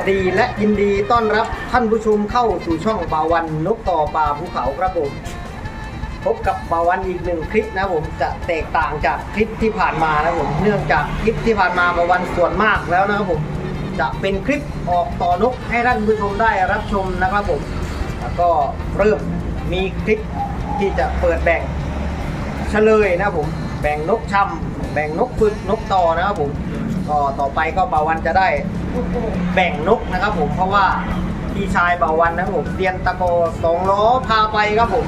วัสดีและยินดีต้อนรับท่านผู้ชมเข้าสู่ช่องบาวันนกต่อป่าภูเขาครับผม พบกับบาวันอีกหนึ่งคลิปนะผมจะแตกต่างจากคลิปที่ผ่านมานะผมเนื่องจากคลิปที่ผ่านมาบาวันส่วนมากแล้วนะครับผม จะเป็นคลิปออกต่อนกให้ท่านผู้ชมได้รับชมนะครับผม แล้วก็เริ่มมีคลิปที่จะเปิดแบ่งเฉลยนะผม แบ่งนกชำแบ่งนกฝึกนกต่อนะครับผม ก็ต่อไปก็บาวันจะได้แบ่งนกนะครับ ผมเพราะว่าพี่ชายบาวันนะครับผมเรียนตะโกสองล้อพาไปครับผม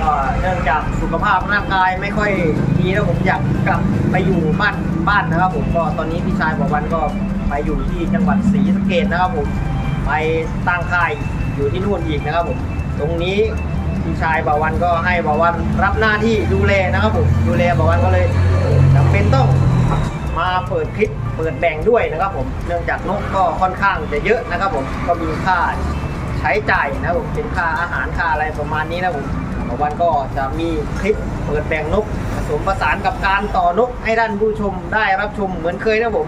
ก็เนื่องจากสุขภาพร่างกายไม่ค่อยดีนะผมอยากกลับไปอยู่บ้านบ้านนะครับ ผมก็ตอนนี้พี่ชายบาวันก็ไปอยู่ที่จังหวัดศรีสะเกษนะครับผมไปตั้งค่ายอยู่ที่นู่นอีกนะครับผมตรงนี้พี่ชายบาวันก็ให้บาวันรับหน้าที่ดูแลนะครับผมดูแลบาวันก็เลยจำเป็นต้อง มาเปิดคลิปเปิดแบ่งด้วยนะครับผมเนื่องจากนกก็ค่อนข้างจะเยอะนะครับผมก็มีค่าใช้จ่ายนะครับผมเป็นค่าอาหารค่าอะไรประมาณนี้นะผมวันก็จะมีคลิปเปิดแบ่งนกผสมผสานกับการต่อนกให้ท่านผู้ชมได้รับชมเหมือนเคยนะผม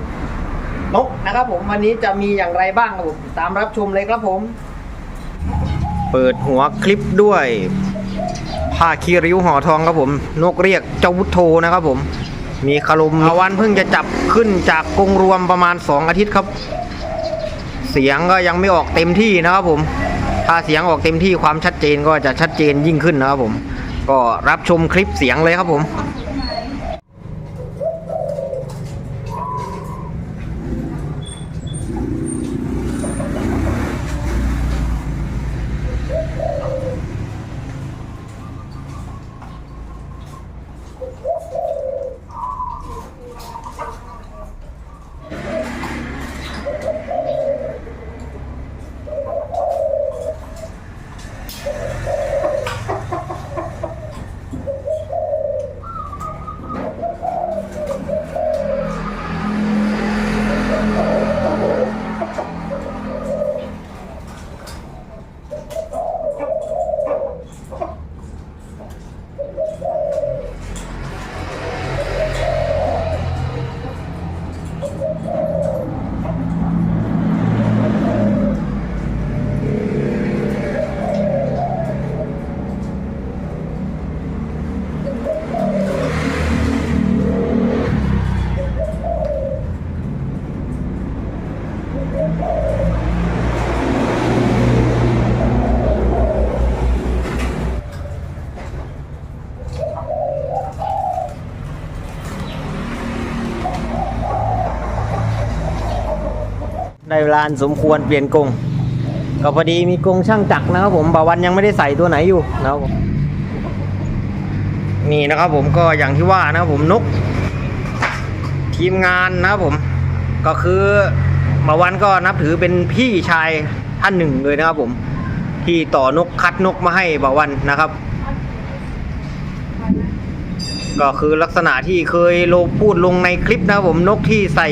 นกนะครับผมวันนี้จะมีอย่างไรบ้างครับผมตามรับชมเลยครับผม เปิดหัวคลิปด้วยผ้าคีริ้วห่อทองครับผม นกเรียกเจ้าวุฒโธนะครับผม มีคารมอาวันเพิ่งจะจับขึ้นจากกรงรวมประมาณ 2 อาทิตย์ครับ เสียงก็ยังไม่ออกเต็มที่นะครับผม ถ้าเสียงออกเต็มที่ความชัดเจนก็จะชัดเจนยิ่งขึ้นนะครับผม ก็รับชมคลิปเสียงเลยครับผม เวลาสมควรเปลี่ยนกรงก็พอดีมีกรงช่างจักรนะครับผมบาวันยังไม่ได้ใส่ตัวไหนอยู่นะครับผมนี่นะครับผมก็อย่างที่ว่านะครับผมนก ทีมงานนะครับผม ก็คือบาวันก็นับถือเป็นพี่ชายท่านหนึ่งเลยนะครับผม ที่ต่อนกคัดนกมาให้บาวันนะครับ ก็คือลักษณะที่เคยโลพูดลงในคลิปนะครับผมนกที่ใส่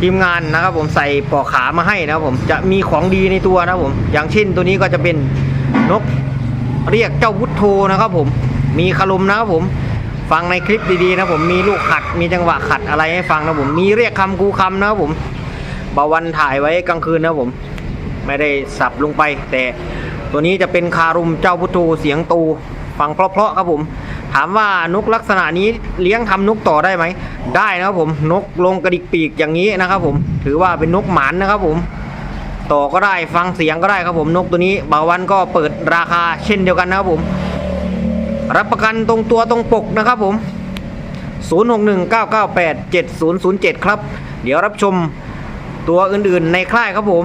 ทีมงานนะครับผมใส่ปลอกขามาให้นะครับผมจะมีของดีในตัวนะครับผม อย่างเช่นตัวนี้ก็จะเป็นนกเรียกเจ้าวุฒโธนะครับผมมีคารมนะครับผมฟังในคลิปดีๆนะผมมีลูกขัดมีจังหวะขัดอะไรให้ฟังนะผมมีเรียกคำกูคำนะครับผมบาวันถ่ายไว้กลางคืนนะครับผม ไม่ได้สับลงไป แต่ตัวนี้จะเป็นคารุมเจ้าพุทโธเสียงตูฟังเพราะๆครับผม ถามว่านกลักษณะนี้เลี้ยงทำนกต่อได้ไหม ได้นะครับผมนกลงกระดิกปีกอย่างนี้นะครับ ผมถือว่าเป็นนกหมานนะครับผม ต่อก็ได้ฟังเสียงก็ได้ครับผมนกตัวนี้บางวันก็เปิดราคาเช่นเดียวกันนะครับผม รับประกันตรงตัวตรงปกนะครับผม 0619987007 ครับ เดี๋ยวรับชมตัวอื่นๆในค่ายครับผม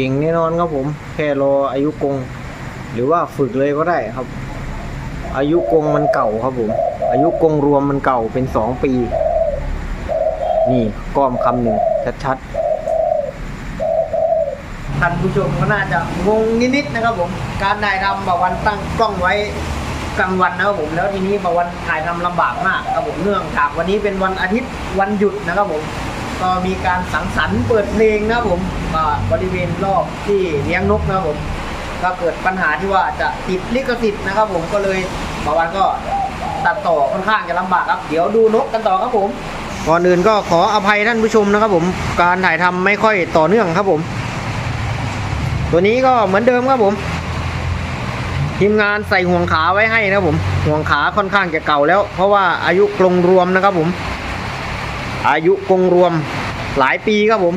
ก่งแน่นอนครับผม แค่รออายุกง หรือว่าฝึกเลยก็ได้ครับ อายุกงมันเก่าครับผม อายุกงรวมมันเก่าเป็นสองปี นี่ก้อมคำหนึ่งชัดๆท่านผู้ชมก็น่าจะงงนิดๆนะครับผม การถ่ายทำบาวันตั้งกล้องไว้กลางวันนะครับผมแล้วทีนี้บาวันถ่ายทำลำบากมากครับผมเนื่องจากวันนี้เป็นวันอาทิตย์วันหยุดนะครับผม ก็มีการสังสรรค์เปิดเพลงนะครับผมบริเวณรอบที่เลี้ยงนกนะครับผมก็เกิดปัญหาที่ว่าจะติดลิขสิทธิ์นะครับ ผมก็เลยบางวันก็ตัดต่อค่อนข้างจะลำบากครับเดี๋ยวดูนกกันต่อครับผมก่อนอื่นก็ขออภัยท่านผู้ชมนะครับ ผมการถ่ายทำไม่ค่อยต่อเนื่องครับผม ตัวนี้ก็เหมือนเดิมครับผมทีมงานใส่ห่วงขาไว้ให้นะครับผม ห่วงขาค่อนข้างจะเก่าแล้ว เพราะว่าอายุกรงรวมนะครับผม อายุกงรวมหลายปีครับผม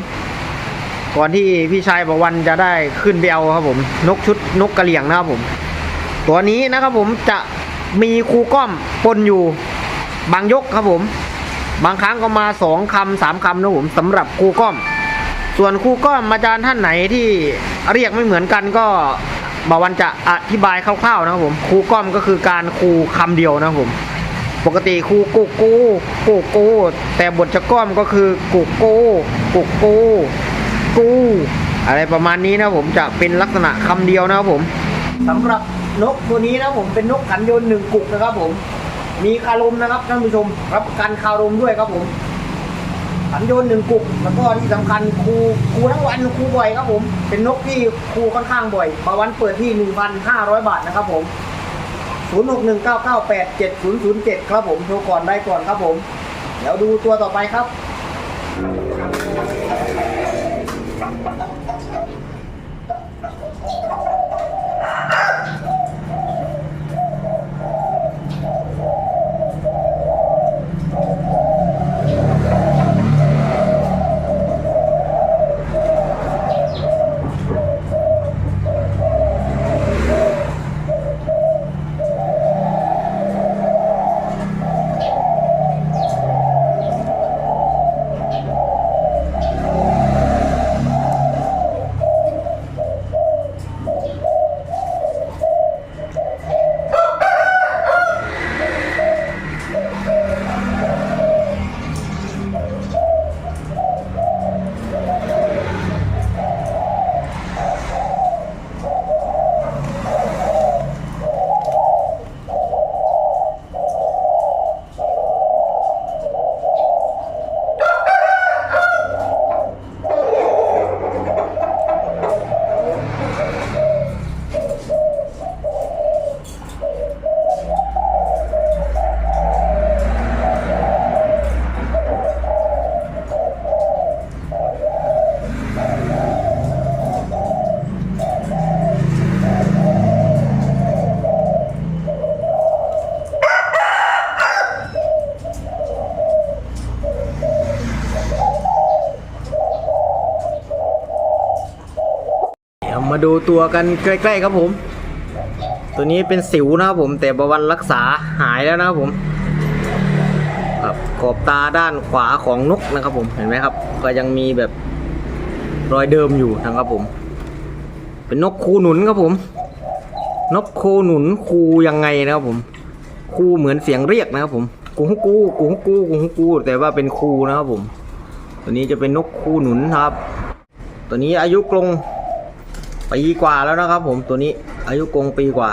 ก่อนที่พี่ชายประวันจะได้ขึ้นไปเอาครับผม นกชุดนกกระเหลี่ยงนะครับผม ตัวนี้นะครับผมจะมีครูก้อมปนอยู่บางยกครับผม บางครั้งก็มาสองคำสามคำนะครับผมสำหรับครูก้อม ส่วนครูก้อมอาจารย์ท่านไหนที่เรียกไม่เหมือนกันก็บาวันจะอธิบายคร่าวๆนะครับผมครูก้อมก็คือการครูคำเดียวนะครับผม ปกติครูกุกกูกุกกูแต่บทจะก้อมก็คือกุกกูกุกกูกูอะไรประมาณนี้นะผมจะเป็นลักษณะคำเดียวนะครับผมสำหรับนกตัวนี้นะผมเป็นนกขันยนหนึ่งกุกนะครับผม มีคารมนะครับท่านผู้ชมรับประกันคารมด้วยครับผมขันยนหนึ่งกุกแล้วก็ที่สำคัญครูครูทั้งวันครูบ่อยครับผม เป็นนกที่ครูค่อนข้างบ่อยบางวันเปิดที่ 1,500 บาทนะครับผม 0619987007 ครับผมโทรก่อนได้ก่อนครับผม เดี๋ยวดูตัวต่อไปครับ เดูตัวกันใกล้ๆครับผม ตัวนี้เป็นสิวนะครับผม แต่ประวันรักษาหายแล้วนะครับผมครับขอบตาด้านขวาของนกนะครับผมเห็นไหมครับ ก็ยังมีแบบรอยเดิมอยู่นะครับผม เป็นนกคูหนุนครับผม นกคูหนุนคูยังไงนะครับผม คูเหมือนเสียงเรียกนะครับผมกูฮูกูกูฮูกูกูฮูกูแต่ว่าเป็นคูนะครับผม ตัวนี้จะเป็นนกคูหนุนครับ ตัวนี้อายุกรง ปีกว่าแล้วนะครับผมตัวนี้อายุกรงปีกว่า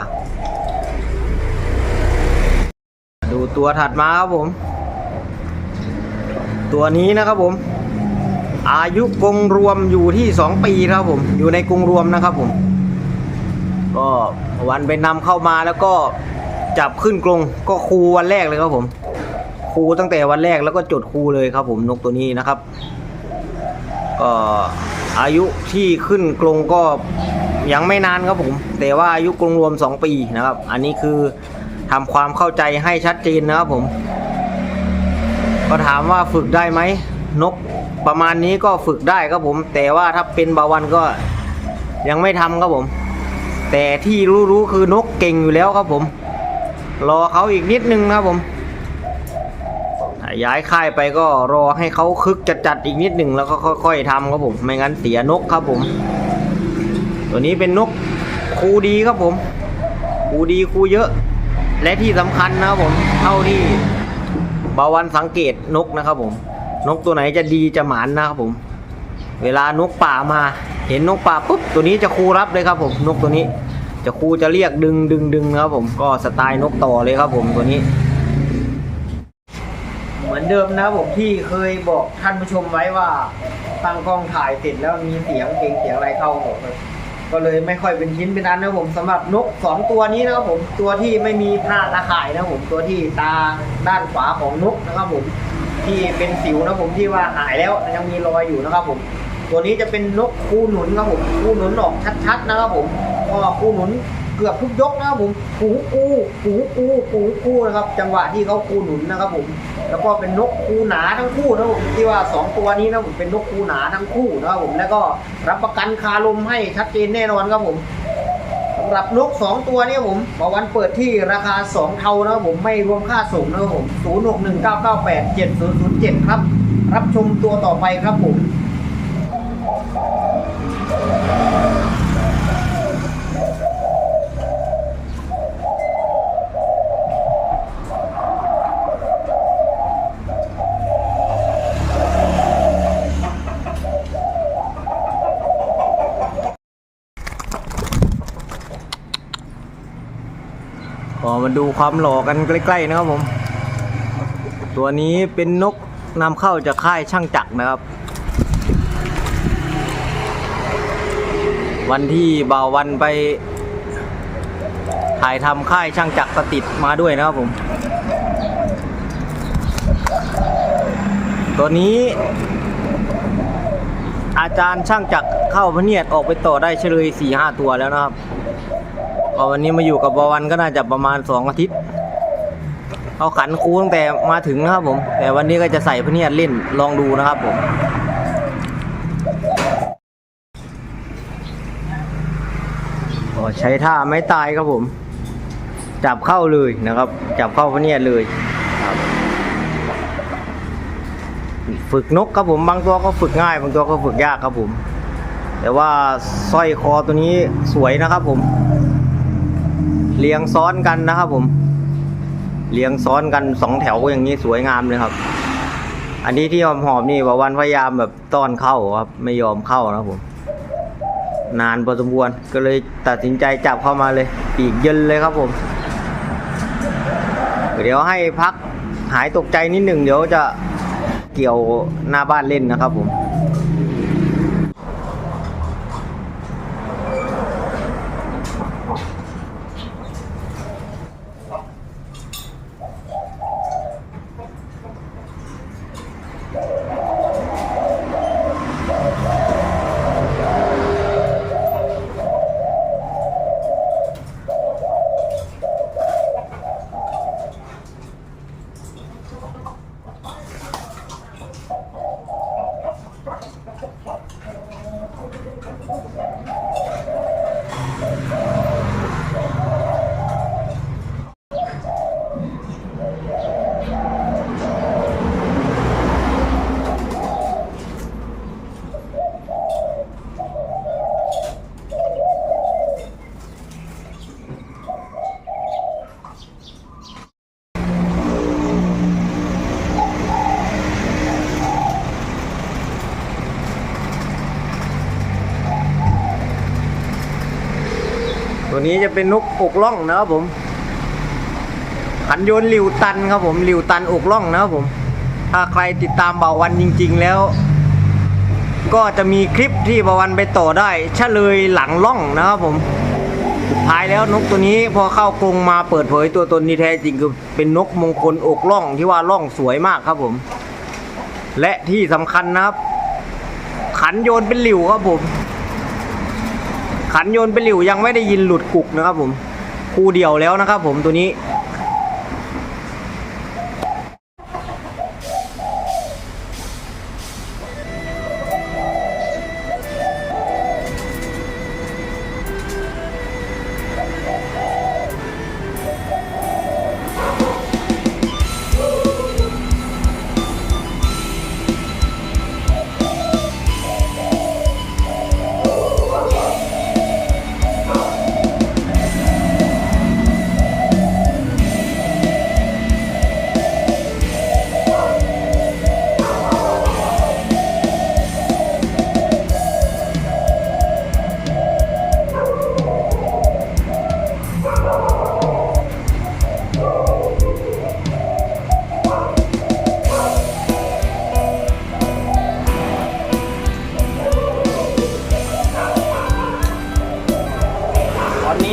ดูตัวถัดมาครับผม ตัวนี้นะครับผม อายุกรงรวมอยู่ที่สองปีครับผม อยู่ในกรงรวมนะครับผม ก็วันไปนำเข้ามาแล้วก็จับขึ้นกรงก็ครูวันแรกเลยครับผมครูตั้งแต่วันแรกแล้วก็จดครูเลยครับผมนกตัวนี้นะครับ ก็ อายุที่ขึ้นกรงก็ยังไม่นานครับผม แต่ว่าอายุกรงรวม 2 ปีนะครับ อันนี้คือทำความเข้าใจให้ชัดเจนนะครับผม ก็ถามว่าฝึกได้ไหมนกประมาณนี้ก็ฝึกได้ครับผม แต่ว่าถ้าเป็นบาวันก็ยังไม่ทำครับผม แต่ที่รู้ๆคือนกเก่งอยู่แล้วครับผม รอเขาอีกนิดนึงนะครับผม ย้ายค่ายไปก็รอให้เขาคึกจัดๆอีกนิดหนึ่งแล้วก็ค่อย ๆทำครับผม ไม่งั้นเสียนกครับผม ตัวนี้เป็นนกครูดีครับผมครูดีครูเยอะ และที่สำคัญนะครับผม เท่าที่บาวันสังเกตนกนะครับผม นกตัวไหนจะดีจะหมานนะครับผม เวลานกป่ามา เห็นนกป่าปุ๊บตัวนี้จะครูรับเลยครับผม นกตัวนี้ จะครูจะเรียกดึงดึงดึงนะครับผมก็สไตล์นกต่อเลยครับผมตัวนี้ เดิมนะผมที่เคยบอกท่านผู้ชมไว้ว่าตั้งกล้องถ่ายเสร็จแล้วมีเสียงเพลงเสียงอะไรเข้าผมเลยก็เลยไม่ค่อยเป็นชิ้นเป็นอันนะผมสำหรับนกสองตัวนี้นะครับผมตัวที่ไม่มีผ้าตาข่ายนะครับผมตัวที่ตาด้านขวาของนกนะครับผมที่เป็นสิวนะครับผมที่ว่าหายแล้วยังมีรอยอยู่นะครับผม ตัวนี้จะเป็นนกคู่หนุนครับผมคู่หนุนออกชัดๆนะครับผมก็คู่หนุน กือบทุกยกนะครับผมหูกูหูกูหูกูนะครับ จังหวะที่เขาคู่หนุนนะครับผมแล้วก็เป็นนกคูหนาทั้งคู่นะครับผมที่ว่าสองตัวนี้นะผมเป็นนกคูหนาทั้งคู่นะครับผมแล้วก็รับประกันคาลมให้ชัดเจนแน่นอนครับผมสำหรับนกสองตัวนี้ผมบวันเปิดที่ราคาสองเท่านะครับผมไม่รวมค่าส่งนะครับผมศูนย์หกหนึ่งเก้าเก้าแปดเจ็ดศูนย์ศูนย์เจ็ดครับ รับชมตัวต่อไปครับผม มาดูความหล่อกันใกล้ๆนะครับผม ตัวนี้เป็นนกนำเข้าจากค่ายช่างจักรนะครับ วันที่บ่าววันไป ถ่ายทำค่ายช่างจักรติดมาด้วยนะครับผม ตัวนี้ อาจารย์ช่างจักรเข้าพเนียดออกไปต่อได้เฉลยสี่ห้าตัวแล้วนะครับ ก็วันนี้มาอยู่กับบวันก็น่าจะประมาณสองอาทิตย์เขาขันคูตั้งแต่มาถึงนะครับผม แต่วันนี้ก็จะใส่พเนียดเล่นลองดูนะครับผมก็ใช้ท่าไม่ตายครับผม จับเข้าเลยนะครับ จับเข้าพเนียดเลยครับฝึกนกครับผมบางตัวก็ฝึกง่าย บางตัวก็ฝึกยากครับผม แต่ว่าสร้อยคอตัวนี้สวยนะครับผม เรียงซ้อนกันนะครับผม เรียงซ้อนกันสองแถวอย่างนี้สวยงามเลยครับ อันนี้ที่หอมหอมๆนี่ว่าวันพยายามแบบต้อนเข้าครับ ไม่ยอมเข้านะครับผม นานพอสมควรก็เลยตัดสินใจจับเข้ามาเลย ปีกเยินเลยครับผม เดี๋ยวให้พักหายตกใจนิดหนึ่งเดี๋ยวจะเกี่ยวหน้าบ้านเล่นนะครับผม ตัวนี้จะเป็นนกอกล่องนะครับผมขันโยนหลิวตันครับผมหลิวตันอกล่องนะครับผม ถ้าใครติดตามบ่าววันจริง ๆ แล้ว ก็จะมีคลิปที่บ่าววันไปต่อได้เฉลยหลังล่องนะครับผมสุดท้ายแล้วนกตัวนี้พอเข้ากรงมาเปิดเผยตัวตนที่แท้จริงคือเป็นนกมงคลอกล่องที่ว่าล่องสวยมากครับผม และที่สำคัญนะครับ ขันโยนเป็นหลิวครับผม ขันโยนเป็นหลิวยังไม่ได้ยินหลุดกุกนะครับผมคู่เดียวแล้วนะครับผมตัวนี้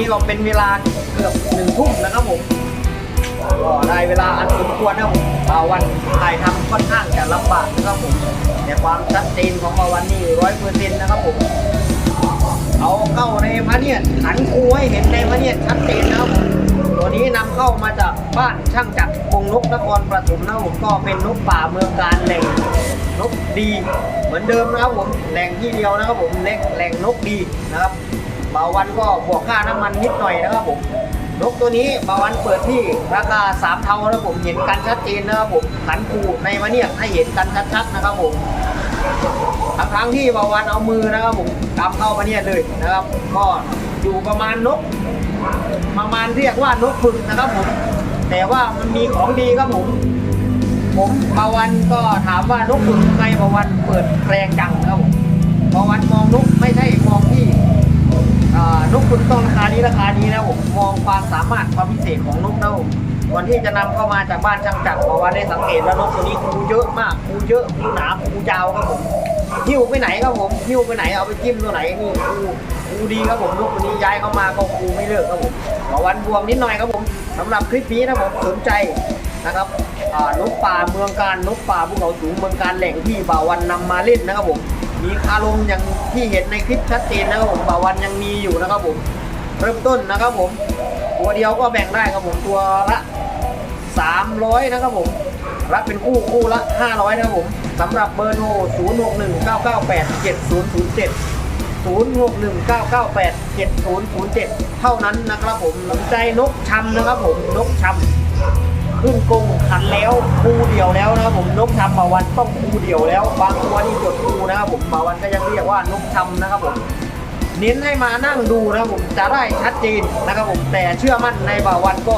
อนนี้ก็เป็นเวลาเกือบหนึ่งทุ่มนะครับผมก็ได้เวลาอันสมควรนะครับผมบาวันถ่ายทำค่อนข้างจะลำบากนะครับผมแต่ความชัดเจนของบาวันนี่ร้อยเปอร์เซ็นต์นะครับผมเอาเข้าในพระเนียดขันคูให้เห็นในพระเนียชัดเจนนะครับผมตัวนี้นำเข้ามาจากบ้านช่างจักรกงนกนครปฐมนะครับผมก็เป็นนกป่าเมืองการแหล่งนกดี เหมือนเดิมนะครับผมแหล่งที่เดียวนะครับผมแหล่งแหล่งนกดีนะครับ บาวันก็บวกค่าน้ำมันนิดหน่อยนะครับผมนกตัวนี้บาวันเปิดที่ราคาสามเท่านะครับผมเห็นกันชัดเจนนะครับผมขันคูในพระเนียให้เห็นกันชัดๆนะครับผมทั้งครั้งที่บาวันเอามือนะครับผมกำเข้ามาเนี่ยเลยนะครับ ก็อยู่ประมาณนก ประมาณเรียกว่านกฝึกนะครับผม แต่ว่ามันมีของดีครับผม ผมบาวันก็ถามว่านกฝึกไงบาวันเปิดแรงจังนะครับผมบาวันมองนกไม่ใช่มอง นกฝึกต้องราคานี้ราคานี้นะผมมองความสามารถความพิเศษของนกนะผมก่อนที่จะนำเข้ามาจากบ้านช่างจักรบาวันได้สังเกตว่านกตัวนี้คูเยอะมากคูเยอะคูหนาคูยาวครับผมหิ้วไปไหนครับผมหิ้วไปไหนเอาไปจิ้มตัวไหนนี่ครูครูดีครับผมลูกคนนี้ย้ายเข้ามาก็ครูไม่เลิกครับผมขอวันบวงนิดหน่อยครับผมสำหรับคลิปนี้นะผมสนใจนะครับนกป่าเมืองการนกป่าภูเขาสูงเมืองการแหล่งที่บ่าวันนำมาเล่นนะครับผม มีคารมอย่างที่เห็นในคลิปชัดเจนนะครับผมบ่าวันยังมีอยู่นะครับผม เริ่มต้นนะครับผม ตัวเดียวก็แบ่งได้ครับผมตัวละ300นะครับผม รับเป็นคู่คู่ละ 500นะครับผมสำหรับเบอร์โทร0619987007 0619987007 เท่านั้นนะครับผมสนใจนกชำนะครับผมนกชำ ขึ้นกงขันแล้วคู่เดียวแล้วนะครับผมนกชำบาวันต้องคู่เดียวแล้ว บางตัวนี่จดคู่นะครับผมบาวันก็ยังเรียกว่านกชำนะครับผมเน้นให้มานั่งดูนะครับผมจะได้ชัดเจนนะครับผมแต่เชื่อมั่นในบ่าวันก็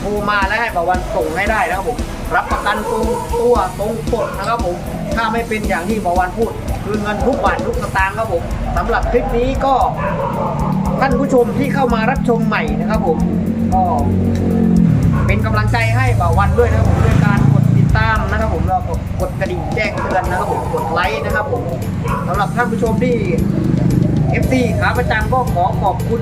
โทรมาและให้บ่าวันส่งให้ได้นะครับผมรับประกันตรงตัวตรงปดนะครับผมถ้าไม่เป็นอย่างที่บ่าวันพูด คืนเงินทุกบาททุกสตางค์ครับผมสำหรับคลิปนี้ก็ท่านผู้ชมที่เข้ามารับชมใหม่นะครับผมก็ เป็นกำลังใจให้บ่าวันด้วยนะครับผมด้วยการกดติดตามนะครับผมแล้วกดกระดิ่งแจ้งเตือนนะครับผมกดไลค์นะครับผมสำหรับท่านผู้ชมที่ FC ขาประจำก็ขอขอบคุณ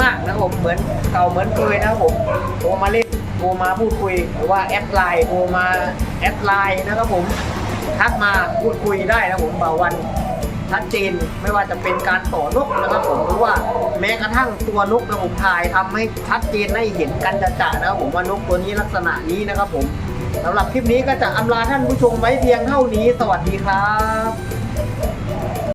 มากๆนะครับผมเหมือนเก่าเหมือนเคยนะครับผมโทรมาเล่นโทรมาพูดคุยหรือว่าแอดไลน์โทรมาแอดไลน์นะครับผมทักมาพูดคุยได้นะครับผมบ่าวัน ชัดเจนไม่ว่าจะเป็นการต่อนกนะครับผมหรือว่าแม้กระทั่งตัวนกนะบบถ่ายทำให้ชัดเจนให้เห็นกันจะๆนะครับผมว่านกตัวนี้ลักษณะนี้นะครับผมสำหรับคลิปนี้ก็จะอำลาท่านผู้ชมไว้เพียงเท่านี้ สวัสดีครับ